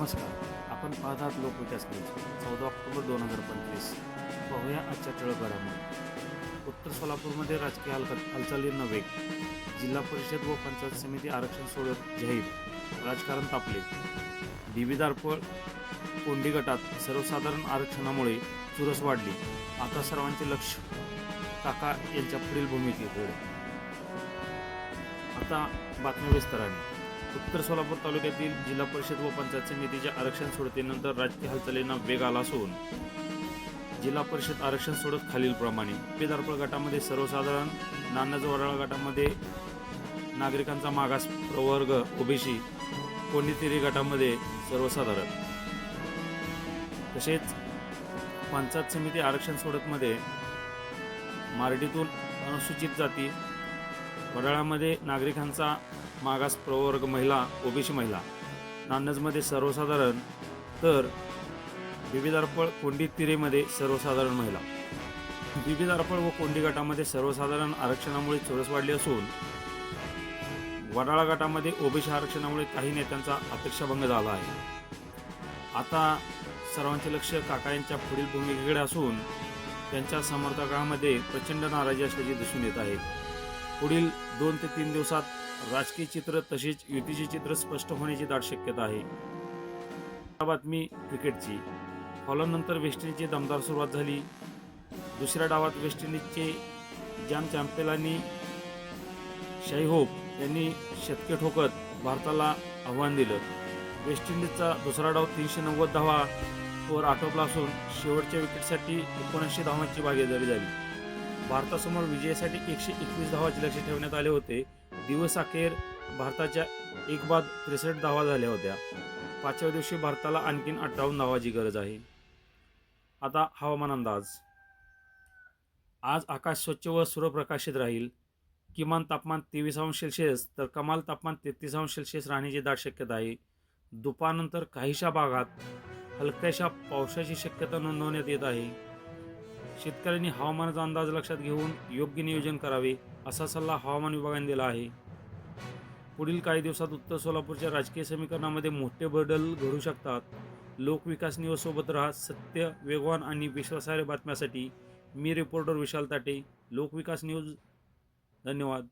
नमस्कार. आपण पाहतात लोकविकास न्यूज चौदा ऑक्टोबर दोन हजार पंचवीस. पाहूया आजच्या ठळक घडामोडी उत्तर सोलापूरमध्ये राजकीय हाल हालचालींना वेग जिल्हा परिषद व पंचायत समिती आरक्षण सोडत जाहीर. राजकारण तापले. डिबिदारपळ कोंडी गटात सर्वसाधारण आरक्षणामुळे चुरस वाढली. आता सर्वांचे लक्ष काका यांच्या पुढील भूमिकेकडे. आता बातम्या विस्ताराने. उत्तर सोलापूर तालुक्यातील जिल्हा परिषद व पंचायत समितीच्या आरक्षण सोडतीनंतर राजकीय हालचालींना वेग आला असून जिल्हा परिषद आरक्षण सोडत खालीलप्रमाणे. पेदारपळ गटामध्ये सर्वसाधारण नान्याज वडाळ गटामध्ये नागरिकांचा मागास प्रवर्ग ओबीसी कोंडीतिरी गटामध्ये सर्वसाधारण. तसेच पंचायत समिती आरक्षण सोडतमध्ये मारडीतून अनुसूचित जाती वडाळ्यामध्ये नागरिकांचा मागास प्रवर्ग महिला ओबीसी महिला नान्नजमध्ये सर्वसाधारण तर बिबीदारपळ कोंडी तिरेमध्ये सर्वसाधारण महिला. बिबीदारपळ व कोंडी गटामध्ये सर्वसाधारण आरक्षणामुळे चोरस वाढली असून वडाळा गटामध्ये ओबीसी आरक्षणामुळे काही नेत्यांचा अपेक्षाभंग झाला आहे. आता सर्वांचे लक्ष काका यांच्या पुढील भूमिकेकडे असून त्यांच्या समर्थकांमध्ये प्रचंड नाराजी असल्याचे दिसून येत आहे. पुढील दोन ते तीन दिवसात राजकीय चित्र तसेच युतीचे चित्र स्पष्ट होण्याची दाट शक्यता आहे. बातमी क्रिकेटची. फॉलोनंतर वेस्ट इंडिजची दमदार सुरुवात झाली. दुसऱ्या डावात वेस्ट इंडिजचे जॅम चॅम्पेलांनी शाही होप यांनी शतके ठोकत भारताला आव्हान दिलं. वेस्ट इंडिजचा दुसरा डाव तीनशे नव्वद धावा वर आटोपला असून शेवटच्या विकेटसाठी एकोणऐंशी धावांची भागीदारी झाली. भारतासमोर विजयासाठी एकशे एकवीस धावाचे लक्ष ठेवण्यात आले होते. दिवस अखेर भारताच्या एक बाद त्रेसष्ट धावा झाल्या होत्या. पाचव्या दिवशी भारताला आणखीन अठ्ठावन्न धावाची गरज आहे. आता हवामान अंदाज. आज आकाश स्वच्छ व सूर्यप्रकाशित राहील. किमान तापमान तेवीस अंश सेल्सिअस तर कमाल तापमान तेहतीस अंश सेल्सिअस राहण्याची दाट शक्यता आहे. दुपारनंतर काहीशा भागात हलक्याशा पावसाची शक्यता नोंदवण्यात येत आहे. शेतकऱ्यांनी हवामानाचा अंदाज लक्षात घेऊन योग्य नियोजन करावे असा सल्ला हवामान विभागाने दिला आहे. पुढील काही दिवसात उत्तर सोलापूरच्या राजकीय समीकरणामध्ये मोठे बदल घडू शकतात. लोकविकास न्यूजसोबत राहा सत्य वेगवान आणि विश्वासार्ह बातम्यासाठी मी रिपोर्टर विशाल ताटे लोकविकास न्यूज. धन्यवाद.